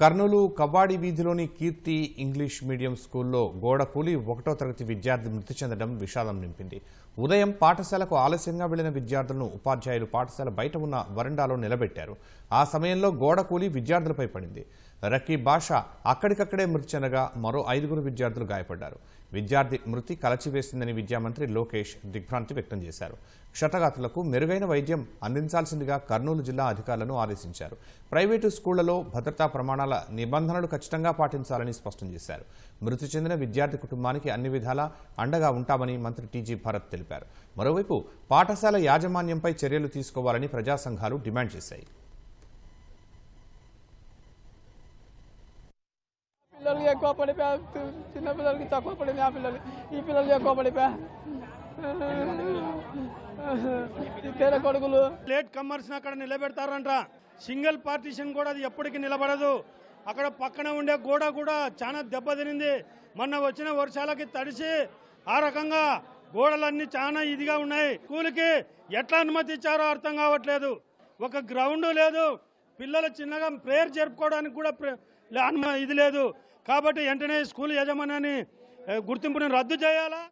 కర్నూలు కవ్వాడి వీధిలోని Keerthi English medium స్కూల్లో గోడకూలి ఒకటో తరగతి విద్యార్థి మృతి చెందడం విషాదం నింపింది. ఉదయం పాఠశాలకు ఆలస్యంగా వెళ్ళిన విద్యార్థులను ఉపాధ్యాయులు పాఠశాల బయట ఉన్న వరండాలో నిలబెట్టారు. ఆ సమయంలో గోడకూలి విద్యార్థులపై పడింది. రకీ భాష అక్కడికక్కడే మృతి చెందగా మరో ఐదుగురు విద్యార్థులు గాయపడ్డారు. విద్యార్థి మృతి కలచివేసిందని విద్యామంత్రి లోకేష్ దిగ్భ్రాంతి వ్యక్తం చేశారు. క్షతగాతులకు మెరుగైన వైద్యం అందించాల్సిందిగా కర్నూలు జిల్లా అధికారులను ఆదేశించారు. ప్రైవేటు స్కూళ్ళలో భద్రతా ప్రమాణాల నిబంధనలు ఖచ్చితంగా పాటించాలని స్పష్టం చేశారు. మృతి చెందిన విద్యార్థి కుటుంబానికి అన్ని విధాలా అండగా ఉంటామని మంత్రి టీజీ భరత్ తెలిపారు. మరోవైపు పాఠశాల యాజమాన్యంపై చర్యలు తీసుకోవాలని ప్రజా సంఘాలు డిమాండ్ చేశాయి. పిల్లలకి ఎక్కువ పడిపోయా చిన్న పిల్లలకి తక్కువ పడింది ఆ పిల్లలు ఈ పిల్లలకి ఎక్కువ పడిపోయా పేర కొడుకులు. లేట్ కమర్స్ అక్కడ నిలబెడతారంట సింగిల్ పార్టీషన్ కూడా అది ఎప్పటికీ నిలబడదు. అక్కడ పక్కన ఉండే గోడ కూడా చాలా దెబ్బతినింది మొన్న వచ్చిన వర్షాలకి తడిసి ఆ రకంగా గోడలన్నీ చాలా ఇదిగా ఉన్నాయి. స్కూల్కి ఎట్లా అనుమతి ఇచ్చారో అర్థం కావట్లేదు. ఒక గ్రౌండ్ లేదు. పిల్లలు చిన్నగా ప్రేయర్ జరుపుకోవడానికి కూడా ఇది లేదు. కాబట్టి వెంటనే స్కూల్ యజమానాన్ని గుర్తింపును గుర్తింపుని రద్దు చేయాలా?